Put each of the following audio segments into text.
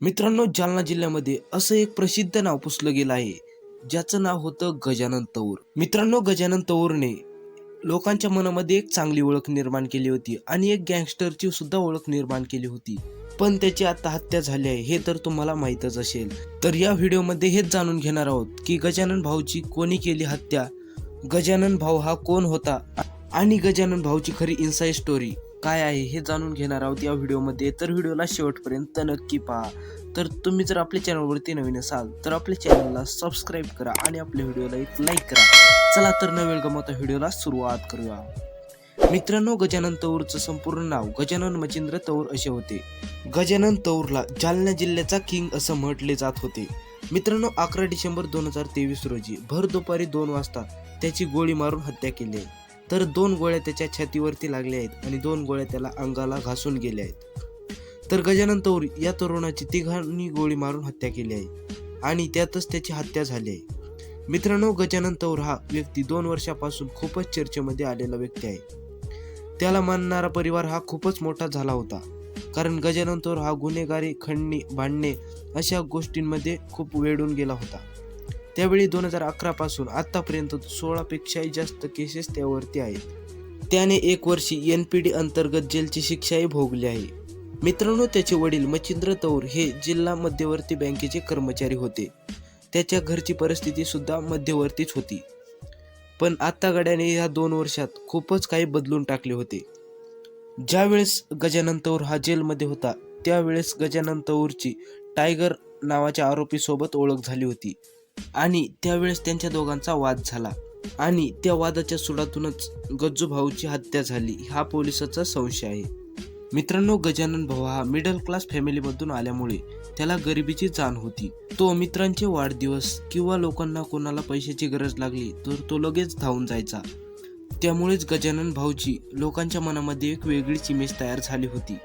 मित्रांनो जालना जिल्ह्यामध्ये असं एक प्रसिद्ध नाव पुसलं गेलं आहे ज्याचं नाव होतं गजानन तौर मित्रांनो गजानन तौरने लोकांच्या मनामध्ये एक चांगली ओळख निर्माण केली होती आणि एक गँगस्टरची सुद्धा ओळख निर्माण केली होती. पण त्याची आता हत्या झाली आहे हे तर तुम्हाला माहीतच असेल. तर या व्हिडिओमध्ये हेच जाणून घेणार आहोत की गजानन भाऊची कोणी केली हत्या गजानन भाऊ हा कोण होता आणि गजानन भाऊची खरी इन्साईड स्टोरी काय आहे हे जाणून घेणार आहोत या व्हिडिओमध्ये. तर व्हिडिओला शेवटपर्यंत नक्की पहा. तर तुम्ही जर आपल्या चॅनलवरती नवीन असाल तर आपल्या चॅनलला सबस्क्राईब करा आणि आपल्या व्हिडिओला एक लाईक करा. चला तर न वेळ गमवता व्हिडिओला सुरुवात करूया. मित्रांनो गजानन तौरचं संपूर्ण नाव गजानन मचिंद्र तौर असे होते. गजानन तौरला जालना जिल्ह्याचा किंग असं म्हटले जात होते. मित्रांनो अकरा डिसेंबर दोन हजार तेवीस रोजी भर दुपारी दोन वाजता त्याची गोळी मारून हत्या केली. तर दोन गोळ्या त्याच्या छातीवरती लागल्या आहेत आणि दोन गोळ्या त्याला अंगाला घासून गेल्या आहेत. तर गजानन तौर या तरुणाची तिघांनी गोळी मारून हत्या केली आहे आणि त्यातच त्याची हत्या झाली आहे. मित्रांनो गजानन तौर हा व्यक्ती दोन वर्षापासून खूपच चर्चेमध्ये आलेला व्यक्ती आहे. त्याला मानणारा परिवार हा खूपच मोठा झाला होता. कारण गजानन तौर हा गुन्हेगारी खंडणी भांडणे अशा गोष्टींमध्ये खूप वेढून गेला होता. त्यावेळी दोन हजार अकरा पासून आतापर्यंत सोळापेक्षाही जास्त केसेस त्यावरती आहेत. त्याने एक वर्षी एन पी डी अंतर्गत जेलची शिक्षाही भोगली आहे. मित्रांनो त्याचे वडील मच्छिंद्र तौर हे जिल्हा मध्यवर्ती बँकेचे कर्मचारी होते. त्याच्या घरची परिस्थिती सुद्धा मध्यवर्तीच होती. पण आत्ता गड्याने या दोन वर्षात खूपच काही बदलून टाकले होते. ज्यावेळेस गजानन तौर हा जेलमध्ये होता त्यावेळेस गजानन तौरची टायगर नावाच्या आरोपीसोबत ओळख झाली होती. आणि त्यावेळेस त्यांच्या दोघांचा वाद झाला. आणि त्या वादाच्या सुडातूनच गज्जू भाऊची हत्या झाली हा पोलिसाचा संशय आहे. मित्रांनो गजानन भाऊ हा मिडल क्लास फॅमिलीमधून आल्यामुळे त्याला गरिबीची जाण होती. तो मित्रांचे वाढदिवस किंवा लोकांना कोणाला पैशाची गरज लागली तर तो लगेच धावून जायचा. त्यामुळेच गजानन भाऊची लोकांच्या मनामध्ये एक वेगळीच इमेज तयार झाली होती.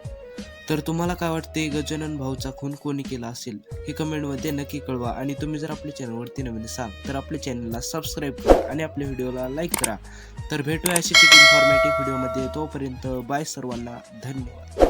तर तुम्हाला काय वाटते गजानन भाऊचा खून कोणी केला असेल? हे कमेंटमध्ये नक्की कळवा आणि तुम्ही जर आपल्या चॅनलवरती नवीन असाल तर आपल्या चॅनलला सबस्क्राईब करा आणि आपल्या व्हिडिओला लाईक करा. तर भेटूया अशीच एक इन्फॉर्मेटिव्ह व्हिडिओमध्ये तोपर्यंत बाय सर्वांना धन्यवाद.